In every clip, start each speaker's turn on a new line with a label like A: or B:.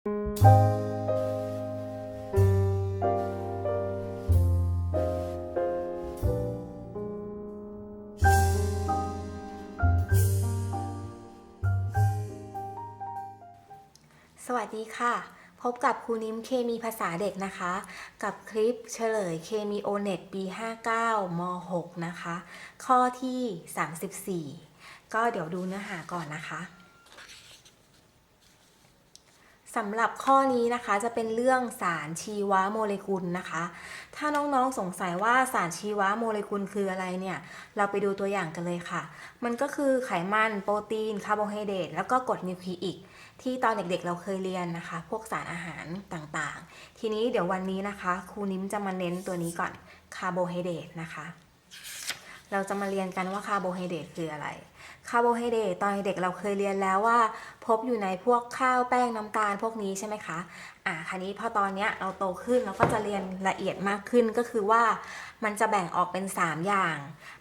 A: สวัสดีค่ะ พบกับครูนิ้มเคมีภาษาเด็กนะคะ กับคลิปเฉลยเคมีโอเน็ตปี 59ม6นะคะ ข้อที่ 34 ก็เดี๋ยวดูเนื้อหาก่อนนะคะ สำหรับข้อนี้นะคะจะเป็นเรื่องสารชีวโมเลกุลนะคะ ถ้าน้องๆสงสัยว่าสารชีวโมเลกุลคืออะไรเนี่ย เราไปดูตัวอย่างกันเลยค่ะ มันก็คือไขมันโปรตีนคาร์โบไฮเดรตแล้วก็กรดนิวคลีอิกที่ตอนเด็กๆเราเคยเรียนนะคะ พวกสารอาหารต่างๆ ทีนี้เดี๋ยววันนี้นะคะ ครูนิ้มจะมาเน้นตัวนี้ก่อนคาร์โบไฮเดรตนะคะ เราจะมาเรียนกันว่าคาร์โบไฮเดรตคืออะไร คาร์โบไฮเดรตตอนเด็กเราเคยเรียนแล้วว่า พบอยู่ในพวกข้าวแป้งน้ำตาลพวกนี้ใช่ไหมคะอ่าคราวนี้พอตอนเนี้ยเราโตขึ้นเราก็จะเรียนละเอียดมากขึ้นก็คือว่ามันจะแบ่งออกเป็น 3 อย่าง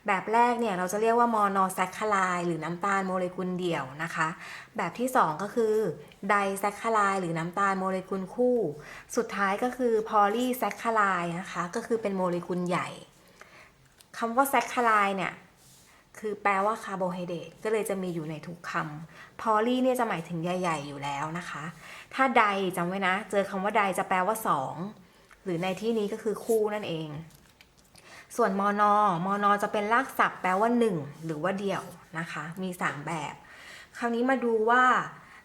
A: แบบแรกเนี่ยเราจะเรียกว่ามอนอแซคคาไลหรือน้ำตาลโมเลกุลเดี่ยวนะคะ แบบที่ 2 ก็คือไดแซคคาไลหรือน้ำตาลโมเลกุลคู่ สุดท้ายก็คือพอลีแซคคาไลนะคะก็คือเป็นโมเลกุลใหญ่คำว่าแซคคาไลเนี่ย คือแปลว่าคาร์โบไฮเดรตก็เลยจะมีอยู่ในทุกคำพอลี่เนี่ยจะหมายถึงใหญ่ ๆ อยู่แล้วนะคะ ถ้าไดจำไว้นะ เจอคำว่าไดจะแปลว่า 2 หรือในที่นี้ก็คือคู่นั่นเอง ส่วนมอนอมอนอจะเป็นรากศัพท์แปลว่า 1 หรือว่าเดี่ยวนะคะ มี 3 แบบ คราวนี้มาดูว่า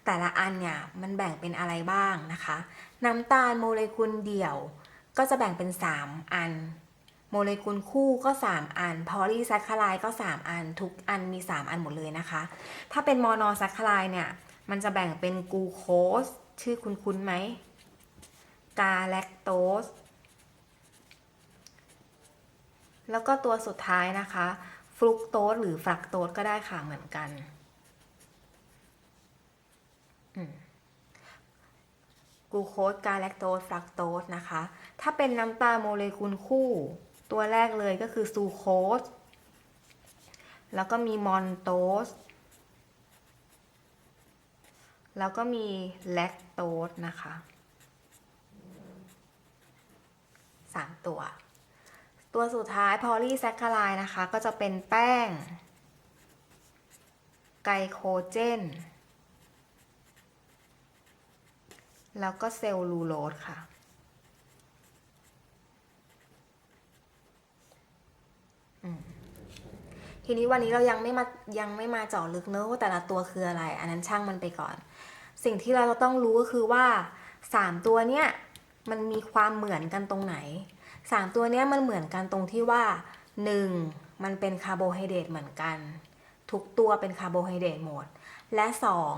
A: แต่ละอันเนี่ยมันแบ่งเป็นอะไรบ้างนะคะ น้ำตาลโมเลกุลเดี่ยว ก็จะแบ่งเป็น 3 อัน โมเลกุลคู่ก็ 3 อัน พอลีแซคคลาไลก็ 3 อัน ทุกอันมี 3 อันหมดเลยนะคะ ถ้าเป็นมอนอแซคคาไลเนี่ย มันจะแบ่งเป็นกูโคส ชื่อคุณคุ้นไหม กาแลคโตส แล้วก็ตัวสุดท้ายนะคะฟรุกโตสหรือฟรักโตสก็ได้ค่ะเหมือนกันกูโคสกาแลคโตสฟรักโตสนะคะ ถ้าเป็นน้ำตาโมเลกุลคู่ ตัวแรกเลยก็คือซูโคส แล้วก็มีมอนโตส แล้วก็มีแลคโตสนะคะสามตัว ตัวสุดท้ายพอลีแซคคาไลนะคะ ก็จะเป็นแป้ง ไกลโคเจน แล้วก็เซลลูโลสค่ะ อืม ทีนี้วันนี้เรายังไม่มายังไม่มาเจาะลึกเนอะว่าแต่ละตัวคืออะไร อันนั้นช่างมันไปก่อน สิ่งที่เราต้องรู้ก็คือว่าสามตัวเนี้ยมันมีความเหมือนกันตรงไหนสามตัวเนี้ยมันเหมือนกันตรงที่ว่าหนึ่งมันเป็นคาร์โบไฮเดรตเหมือนกัน ทุกตัวเป็นคาร์โบไฮเดรตหมด และสอง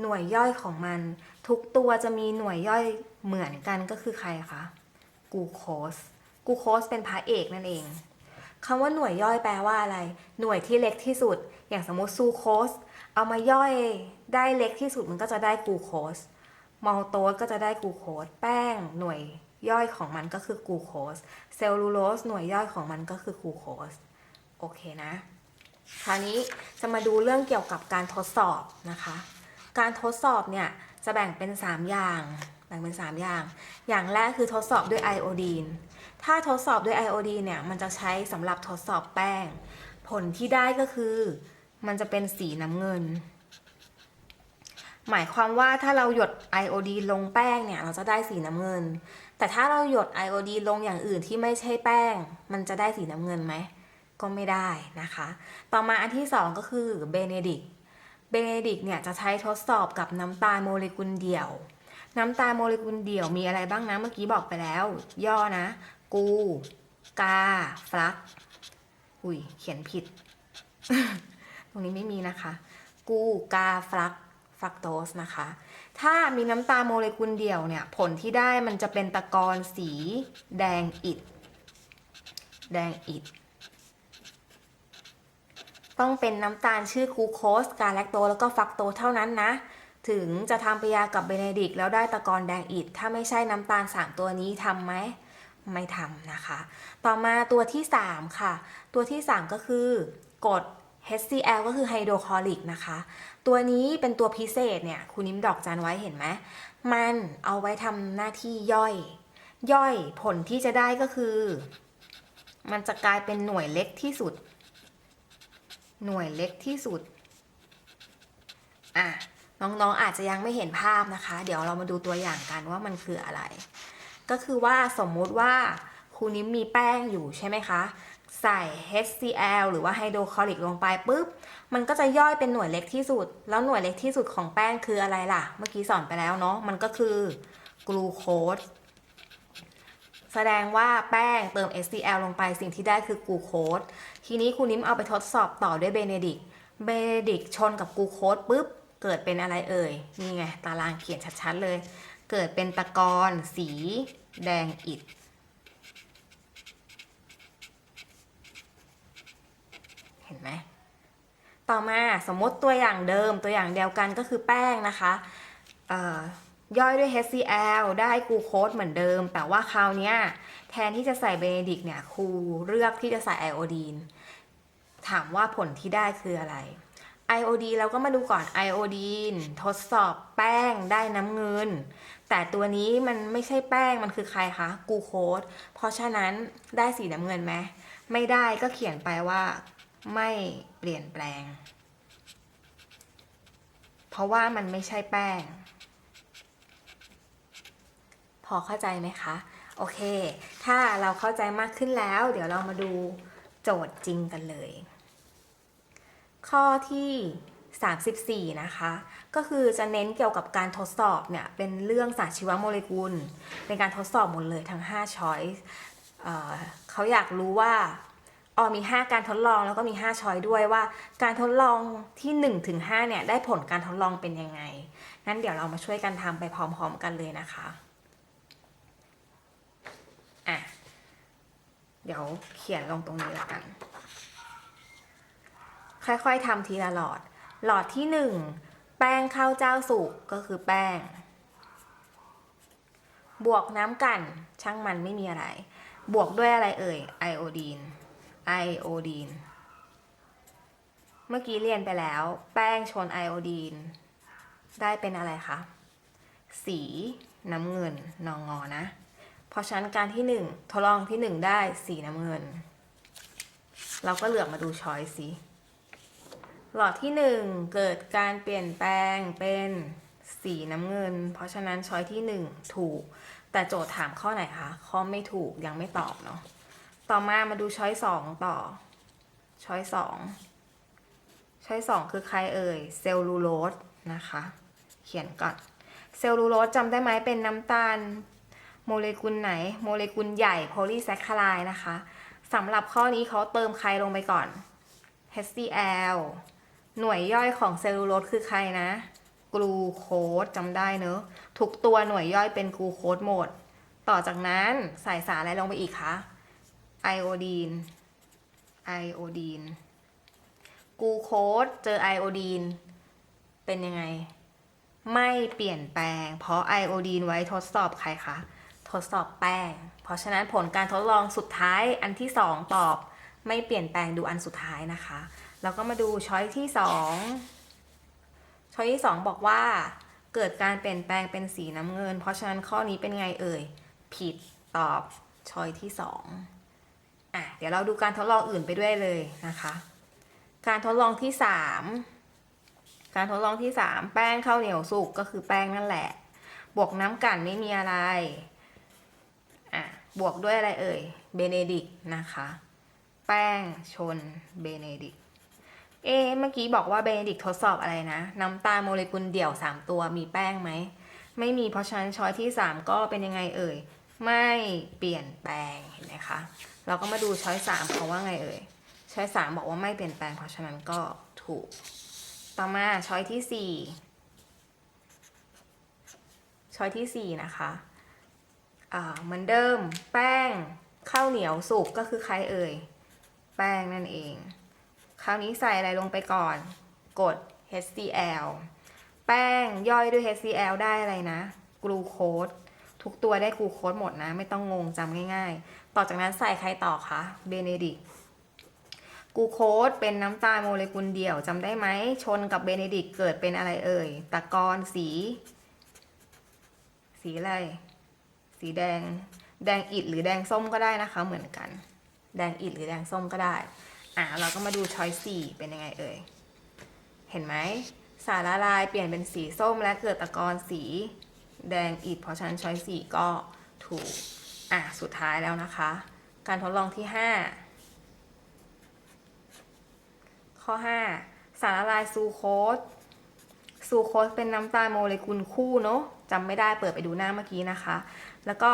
A: หน่วยย่อยของมัน ทุกตัวจะมีหน่วยย่อยเหมือนกันก็คือใครคะกูโคสกูโคสเป็นพระเอกนั่นเอง คำว่าหน่วยย่อยแปลว่าอะไร หน่วยที่เล็กที่สุด อย่างสมมติซูโคสเอามาย่อยได้เล็กที่สุดมันก็จะได้กูโคสมอลโตสก็จะได้กูโคสแป้งหน่วยย่อยของมันก็คือกูโคสเซลลูโลสหน่วยย่อยของมันก็คือกูโคสโอเคนะ คราวนี้จะมาดูเรื่องเกี่ยวกับการทดสอบนะคะ การทดสอบเนี่ยจะแบ่งเป็น 3 อย่าง แบ่งเป็น 3 อย่าง อย่างแรกคือทดสอบด้วยไอโอดีน ถ้าทดสอบด้วยไอโอดีนเนี่ย มันจะใช้สำหรับทดสอบแป้ง ผลที่ได้ก็คือ มันจะเป็นสีน้ำเงิน หมายความว่าถ้าเราหยดไอโอดีนลงแป้งเนี่ย เราจะได้สีน้ำเงิน แต่ถ้าเราหยดไอโอดีนลงอย่างอื่นที่ไม่ใช่แป้ง มันจะได้สีน้ำเงินไหม ก็ไม่ได้นะคะ ต่อมาอันที่ 2 ก็คือเบเนดิกเบเนดิกเนี่ยจะใช้ทดสอบกับน้ำตาลโมเลกุลเดี่ยวน้ำตาลโมเลกุลเดี่ยวมีอะไรบ้างนะ เมื่อกี้บอกไปแล้ว ย่อนะ กู กาฟลัก อุ้ย เขียนผิด ตรงนี้ไม่มีนะคะ กูกาฟลักฟักโตสนะคะ ถ้ามีน้ำตาโมเลกุลเดี่ยวเนี่ย ผลที่ได้มันจะเป็นตะกอนสีแดงอิด แดงอิด ต้องเป็นน้ำตาลชื่อกูโคส กาแลคโตแล้วก็ฟักโตเท่านั้นนะ ถึงจะทำปฏิกิริยากับเบเนดิกแล้วได้ตะกอนแดงอิด ถ้าไม่ใช่น้ำตาล 3 ตัวนี้ทำไหม ไม่ทำนะคะ ต่อมาตัวที่ 3 ค่ะ ตัวที่ 3 ก็คือกด HCl ก็คือไฮโดรคลอริกนะคะ ตัวนี้เป็นตัวพิเศษเนี่ยคุณนิ้มดอกจันไว้เห็นไหม มันเอาไว้ทำหน้าที่ย่อย ย่อยผลที่จะได้ก็คือ มันจะกลายเป็นหน่วยเล็กที่สุด หน่วยเล็กที่สุด อะ น้องๆอาจจะยังไม่เห็นภาพนะคะ เดี๋ยวเรามาดูตัวอย่างกันว่ามันคืออะไร ก็คือว่าสมมุติว่าครูนิ้มมีแป้งอยู่ใช่ไหมคะ ใส่ HCl หรือว่าไฮโดรคลอริกลงไปปุ๊บ มันก็จะย่อยเป็นหน่วยเล็กที่สุด แล้วหน่วยเล็กที่สุดของแป้งคืออะไรล่ะ เมื่อกี้สอนไปแล้วเนาะ มันก็คือกลูโคสแสดงว่าแป้งเติม HCl ลงไปสิ่งที่ได้คือกลูโคสทีนี้ครูนิ้มเอาไปทดสอบต่อด้วยเบเนดิกเบเนดิกชนกับกลูโคสปุ๊บ เกิดเป็นอะไรเอ่ย นี่ไง ตารางเขียนชัดๆเลย เกิดเป็นตะกอนสีแดงอิฐเห็นไหม ต่อมาสมมติตัวอย่างเดิมตัวอย่างเดียวกันก็คือแป้งนะคะย่อยด้วย HCl ได้กูโคสเหมือนเดิม แต่ว่าคราวนี้แทนที่จะใส่เบเนดิกเนี่ยครูเลือกที่จะใส่ไอโอดีน ถามว่าผลที่ได้คืออะไรไอโอดีนเราก็มาดูก่อนไอโอดีนทดสอบแป้งได้น้ำเงิน แต่ตัวนี้มันไม่ใช่แป้งมันคือใครคะกูโคสเพราะฉะนั้นได้สีน้ำเงินไหมไม่ได้ก็เขียนไปว่าไม่เปลี่ยนแปลง เพราะว่ามันไม่ใช่แป้ง พอเข้าใจไหมคะ โอเค ถ้าเราเข้าใจมากขึ้นแล้ว เดี๋ยวเรามาดูโจทย์จริงกันเลย ข้อที่ 34 นะคะ ก็คือจะเน้นเกี่ยวกับการทดสอบเนี่ย เป็นเรื่องสารชีวโมเลกุล เป็นการทดสอบหมดเลยทั้ง5 choice เอ่อเขาอยากรู้ว่าอ๋อมี 5 การทดลองแล้วก็มี 5 ช้อยด้วยว่า การทดลองที่1ถึง5เนี่ย ได้ผลการทดลองเป็นยังไง งั้นเดี๋ยวเรามาช่วยกันทำไปพร้อมๆกันเลยนะคะอะเดี๋ยวเขียนลงตรงนี้แล้วกัน ค่อยๆทำทีละหลอด หลอดที่หนึ่งแป้งข้าวเจ้าสุกก็คือแป้ง บวกน้ำกันช่างมันไม่มีอะไร บวกด้วยอะไรเอ่ยไอโอดีนไอโอดีนเมื่อกี้เรียนไปแล้ว แป้งชนไอโอดีน ได้เป็นอะไรคะสีน้ำเงินนองงอนะ เพราะฉะนั้นการที่หนึ่งทดลองที่หนึ่งได้สีน้ำเงิน เราก็เหลือกมาดูช้อยสิ หลอดที่หนึ่งเกิดการเปลี่ยนแปลงเป็นสีน้ำเงิน เพราะฉะนั้นช้อยที่หนึ่งถูก แต่โจทย์ถามข้อไหนคะข้อไม่ถูกยังไม่ตอบเนาะต่อมามาดูช้อยสองต่อ ช้อยสองช้อยสองคือใครเอ่ยเซลลูโลสนะคะ เขียนก่อนเซลลูโลสจำได้ไหมเป็นน้ำตาลโมเลกุลไหน โมเลกุลใหญ่โพลีแซคคาไลนะคะสำหรับข้อนี้เขาเติมใครลงไปก่อน HCl หน่วยย่อยของเซลลูโลสคือใครนะ กลูโคสจำได้เนอะทุกตัวหน่วยย่อยเป็นกลูโคสหมด ต่อจากนั้นใส่สารอะไรลงไปอีกคะไอโอดีนไอโอดีนกลูโคสเจอไอโอดีนเป็นยังไง ไม่เปลี่ยนแปลง เพราะไอโอดีนไว้ทดสอบใครคะ ทดสอบแป้ง เพราะฉะนั้นผลการทดลองสุดท้ายอันที่ 2 ตอบ ไม่เปลี่ยนแปลงดูอันสุดท้ายนะคะ แล้วก็มาดูช้อยที่2ช้อยที่2บอกว่าเกิดการเปลี่ยนแปลงเป็นสีน้ำเงิน เพราะฉะนั้นข้อนี้เป็นไงเอ่ย ผิดตอบช้อยที่2อะเดี๋ยวเราดูการทดลองอื่นไปด้วยเลยนะคะ การทดลองที่3การทดลองที่3แป้งข้าวเหนียวสุกก็คือแป้งนั่นแหละ บวกน้ำกันไม่มีอะไรอะบวกด้วยอะไรเอ่ย เบเนดิกนะคะ แป้งชนเบเนดิก เอ๊ะเมื่อกี้บอกว่าเบนดิกทดสอบอะไรนะ น้ำตาโมเลกุลเดี่ยว 3 ตัวมีแป้งไหม ไม่มีเพราะฉะนั้นช้อยที่ 3 ก็เป็นยังไงเอ่ย ไม่เปลี่ยนแปลงเห็นไหมคะ เราก็มาดูช้อย3เขาว่าไงเอ่ย ช้อย 3 บอกว่าไม่เปลี่ยนแปลง เพราะฉะนั้นก็ถูก ต่อมาช้อยที่ 4 ช้อยที่ 4 นะคะอ่าเหมือนเดิม แป้งข้าวเหนียวสุกก็คือใครเอ่ย แป้งนั่นเอง คราวนี้ใส่อะไรลงไปก่อน กด HCl แป้งย่อยด้วย HCl ได้อะไรนะ กลูโคสทุกตัวได้กลูโคสหมดนะ ไม่ต้องงงจำง่ายๆ ต่อจากนั้นใส่ใครต่อคะเบเนดิกกูโคสเป็นน้ำตาลโมเลกุลเดี่ยวจำได้ไหม ชนกับเบเนดิกเกิดเป็นอะไรเอ่ย ตะกอนสี สีอะไร สีแดง แดงอิฐหรือแดงส้มก็ได้นะคะ เหมือนกัน แดงอิฐหรือแดงส้มก็ได้ อะเราก็มาดูช้อยสี่เป็นยังไงเอ่ย เห็นไหมสารละลายเปลี่ยนเป็นสีส้มและเกิดตะกอนสีแดงอิฐเพราะฉะนั้นช้อยสี่ก็ถูก อะ สุดท้ายแล้วนะคะ การทดลองที่ 5 ข้อ 5 สารละลายซูโคสซูโคสเป็นน้ำตาลโมเลกุลคู่เนาะจำไม่ได้เปิดไปดูหน้าเมื่อกี้นะคะ แล้วก็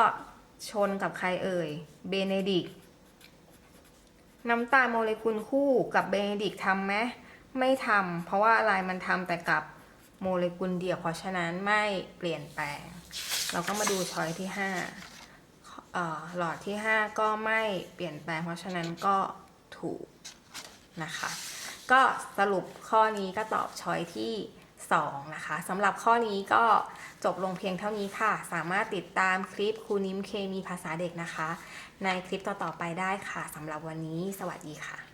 A: ชนกับใครเอ่ย เบเนดิกต์ น้ำตาลโมเลกุลคู่กับเบเนดิกทำไหมไม่ทำเพราะว่าอะไรมันทำแต่กับโมเลกุลเดียวเพราะฉะนั้นไม่เปลี่ยนแปลง เราก็มาดูช้อยที่5หลอดที่ 5 ก็ไม่เปลี่ยนแปลง เพราะฉะนั้นก็ถูกนะคะ ก็สรุปข้อนี้ก็ตอบช้อยที่ 2 นะคะสำหรับข้อนี้ก็จบลงเพียงเท่านี้ค่ะ สามารถติดตามคลิปครูนิมเคมีภาษาเด็กนะคะ ในคลิปต่อๆไปได้ค่ะสำหรับวันนี้ สวัสดีค่ะ